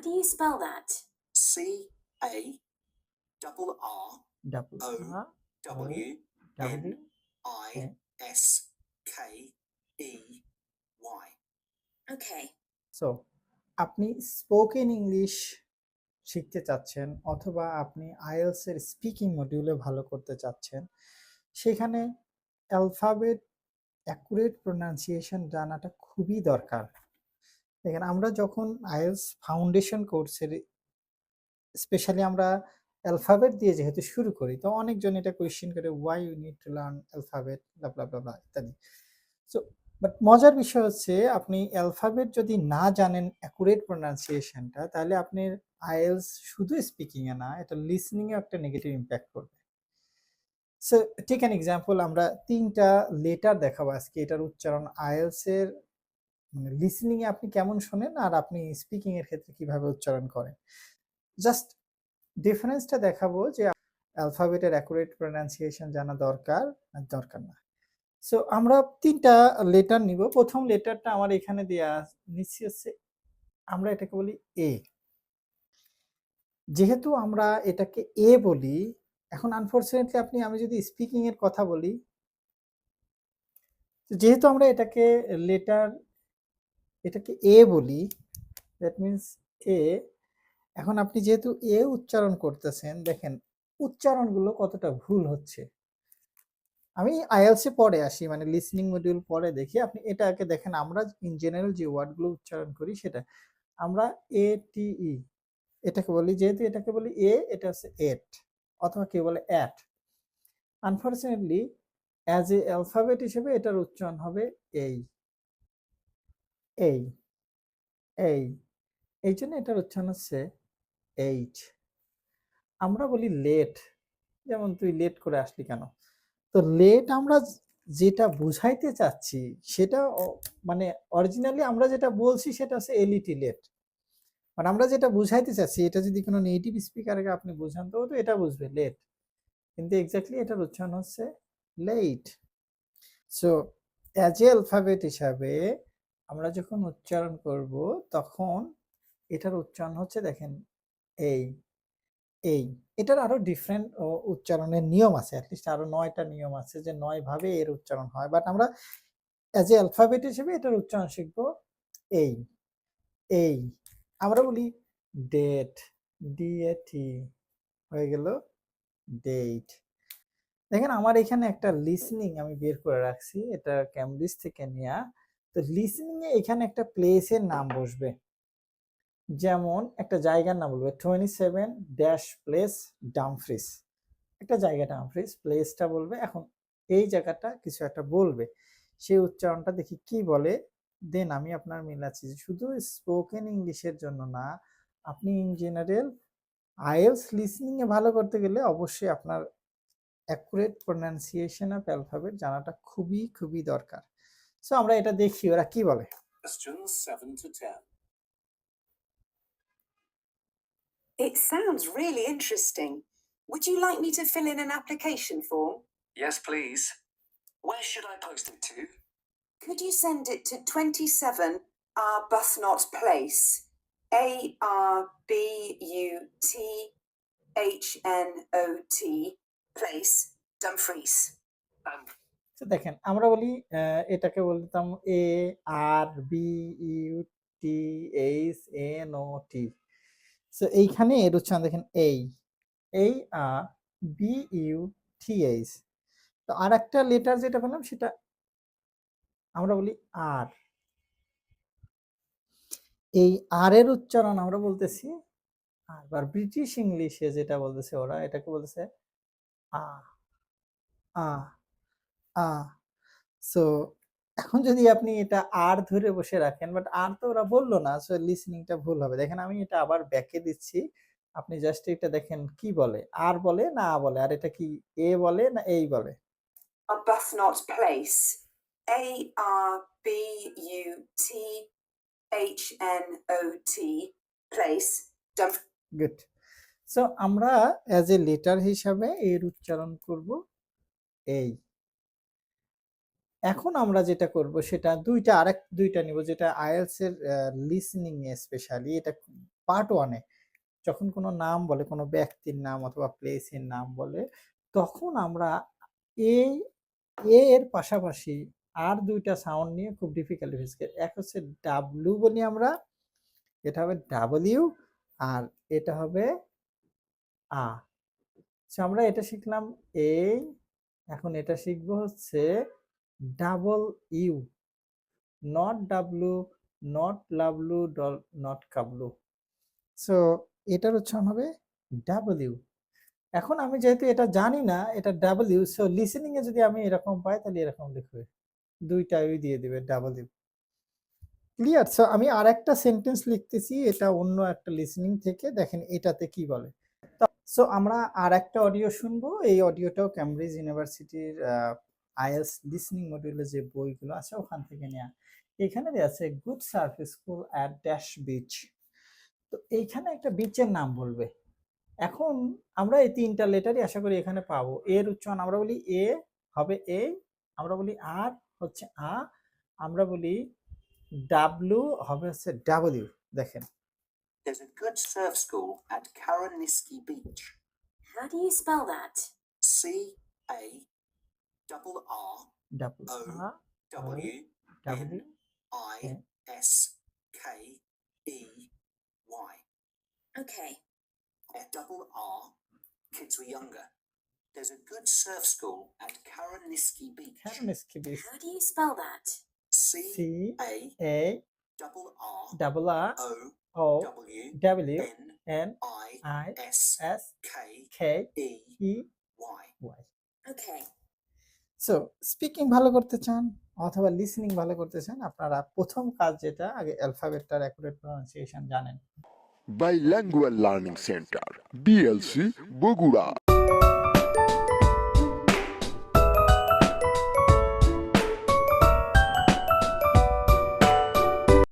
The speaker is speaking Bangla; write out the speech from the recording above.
How do you spell that? C A double R double O W double I S K E Y. Okay. So আপনি স্পোকেন ইংলিশ শিখতে চাচ্ছেন অথবা আপনি আইএলস এর স্পিকিং মডিউলে ভালো করতে চাচ্ছেন সেখানে অ্যালফাবেট অ্যাকুরেট প্রোনাউন্সিয়েশন জানাটা খুবই দরকার দেখেন, আমরা যখন আইএলস ফাউন্ডেশন কোর্সের স্পেশালি আমরা অ্যালফাবেট দিয়ে যেহেতু শুরু করি, তো অনেকজন এটা কোয়েশ্চেন করে why you need to learn alphabet ইত্যাদি। সো বাট মজার বিষয় হচ্ছে, আপনি অ্যালফাবেট যদি না জানেন অ্যাকুরেট প্রোনাউন্সিয়েশনটা তাহলে আপনি আইএলস শুধু স্পিকিংয়ে না, এটা লিসনিং এ একটা নেগেটিভ ইম্প্যাক্ট করবে। সো টেক অ্যান এক্সাম্পল আমরা তিনটা লেটার দেখাবো আজকে, এটার উচ্চারণ আইএলস এর মানে লিসনিং এ আপনি কেমন শোনেন আর আপনি স্পিকিং এর ক্ষেত্রে কীভাবে উচ্চারণ করেন? জাস্ট ডিফারেন্সটা দেখাবো যে অ্যালফাবেটের অ্যাকুরেট প্রোনাউন্সিয়েশন জানা দরকার দরকার না। সো আমরা তিনটা লেটার নিব। প্রথম লেটারটা আমার এখানে দেয়া নিচ্ছি হচ্ছে আমরা এটাকে বলি এ যেহেতু আমরা এটাকে এ বলি, এখন আনফরচুনেটলি আপনি, আমি যদি স্পিকিং এর কথা বলি যেহেতু আমরা এটাকে লেটার এটাকে এ বলি দ্যাট মিন্স এ এখন আপনি যেহেতু এ উচ্চারণ করতেছেন, দেখেন উচ্চারণগুলো কতটা ভুল হচ্ছে। আমি আইএলসি পরে আসি মানে লিসনিং মডিউল পরে দেখি, আপনি এটাকে দেখেন, আমরা ইন জেনারেল যে ওয়ার্ডগুলো উচ্চারণ করি সেটা, আমরা এ টি ই এটাকে বলি, যেহেতু এটাকে বলি এ এটা হচ্ছে এট অথবা কেউ বলে at unfortunately as a alphabet হিসেবে এটার উচ্চারণ হবে এই এই এই এই জন্য এটার উচ্চারণ হচ্ছে এইট আমরা বলি লেট, যেমন তুই লেট করে আসলি কেন? তো লেট আমরা যেটা বুঝাইতে চাচ্ছি সেটা মানে অরিজিনালি আমরা যেটা বলছি সেটা হচ্ছে এলইটি লেট। মানে আমরা যেটা বুঝাইতে চাচ্ছি, এটা যদি কোনো নেটিভ স্পিকারকে আপনি বোঝান, তো তো এটা বুঝবে, লেট। কিন্তু এক্স্যাক্টলি এটার উচ্চারণ হচ্ছে let so as a alphabet হিসাবে আমরা যখন উচ্চারণ করব, তখন এটার উচ্চারণ হচ্ছে, দেখেন, এই এই। এটার আরও ডিফারেন্ট উচ্চারণের নিয়ম আছে। আরও নয়টা নিয়ম আছে যে নয় ভাবে এর উচ্চারণ হয়। বাট আমরা অ্যাজ এ অ্যালফাবেট হিসেবে এটার উচ্চারণ শিখব, এই এই। আমরা বলি ডেট ডিএটি হয়ে গেল ডেট দেখেন, আমার এখানে একটা লিসনিং আমি বের করে রাখছি, এটা ক্যামব্রিজ থেকে নেয়া। তো লিসনিং এ এখানে একটা প্লেসের নাম বসবে। যেমন একটা জায়গার নাম বলবে twenty seven dash place Dumfries একটা জায়গা ডামফ্রিস প্লেসটা বলবে। এখন এই জায়গাটা কিছু একটা বলবে। সেই উচ্চারণটা দেখি কি বলে? দেন আমি আপনার মিলাচ্ছি যে শুধু স্পোকেন ইংলিশের জন্য না, আপনি ইন জেনারেল আইএলস লিসনিং এ ভালো করতে গেলে অবশ্যই আপনার অ্যাকুরেট প্রোনাউন্সিয়েশন অফ অ্যালফাবেট জানাটা খুবই খুবই দরকার। সো আমরা এটা দেখি ওরা কি বলে Questions 7 to 10. It sounds really interesting. Would you like me to fill in an application form? Yes, please. Where should I post it to? Could you send it to 27 Arbuthnot Place? A R B U T H N O T Place, Dumfries. And তো দেখেন, আমরা বলি এটাকে বলতাম A R B U T H N O T so এইখানে এর উচ্চারণ দেখেন, এই এই, R B U T H তো আর একটা লেটার যেটা পেলাম সেটা আমরা বলি আর এই আর এর উচ্চারণ আমরা বলতেছি, আর ব্রিটিশ ইংলিশে যেটা বলতেছে ওরা, এটাকে বলতেছে, আ আ। আ সো এখন যদি আপনি এটা আর ধরে বসে রাখেন বাট আর তো ওরা বলল না সো লিসনিংটা ভুল হবে। দেখেন আমি এটা আবার ব্যাকে দিচ্ছি। আপনি জাস্ট এটা দেখেন কি বলে? আর বলে না বলে? আর এটা কি এ বলে না এই বলে? Arbuthnot Place. A R B U T H N O T Place. Good so আমরা অ্যাজ এ লেটার হিসাবে এর উচ্চারণ করব এই। এখন আমরা যেটা করব সেটা দুইটা আরেক, দুইটা নিব যেটা আইএলস এর লিসনিং এ স্পেশালি এটা পার্ট ওয়ানে যখন কোনো নাম বলে, কোনো ব্যক্তির নাম অথবা প্লেসের নাম বলে, তখন আমরা এ এ এর পাশাপাশি আর দুইটা সাউন্ড নিয়ে খুব ডিফিকাল্ট করি। এক হচ্ছে ডাব্লু বলি আমরা, এটা হবে ডাব্লিউ আর এটা হবে আ আমরা এটা শিখলাম এই এখন এটা শিখব হচ্ছে double U, not W, not Lovelu not Kablu. So, এটার উচ্চারণ হবে ডাব্লিউ এখন আমি যেহেতু এটা জানি না, এটা ডাব্লিউ সো লিসেনিং এ যদি আমি এরকম পাই, তাহলে এরকম লিখবে। দুইটা ইউ দিয়ে দিবে ডাব্লিউ ক্লিয়ার? সো, আমি আর একটা সেন্টেন্স লিখতেছি, এটা অন্য একটা লিসেনিং থেকে, দেখেন এটাতে কি বলে। সো, আমরা আর একটা অডিও শুনব, এই অডিওটাও ক্যামব্রিজ ইউনিভার্সিটির আইএলস লিসনিং মডিউলে যে বইগুলো আছে ওখান থেকে নেওয়া এখানে দেওয়া আছে good surf school at dash beach তো এইখানে একটা বিচের নাম বলবে। এখন আমরা এই তিনটা লেটারই আশা করি এখানে পাবো। এর উচ্চারণ আমরা বলি এ হবে এ আমরা বলি আর হচ্ছে আ আমরা বলি ডাব্লু হবে হচ্ছে ডাব্লিউ দেখেন। There's a good surf school at Karaniski Beach. How do you spell that? C A double R double O W W I S K E Y. Okay. At double R, kids were younger. There's a good surf school at Karaniski Beach. Karaniski Beach. How do you spell that? C, C A A double R double R O O W W N N I I S S K K E E Y. Okay. So speaking ভালো করতে চান অথবা লিসনিং ভালো করতে চান, আপনারা প্রথম কাজ যেটা, আগে অ্যালফাবেটটার অ্যাকুরেট প্রনাউন্সিয়েশন জানেন bilingual learning centre BLC Bogura.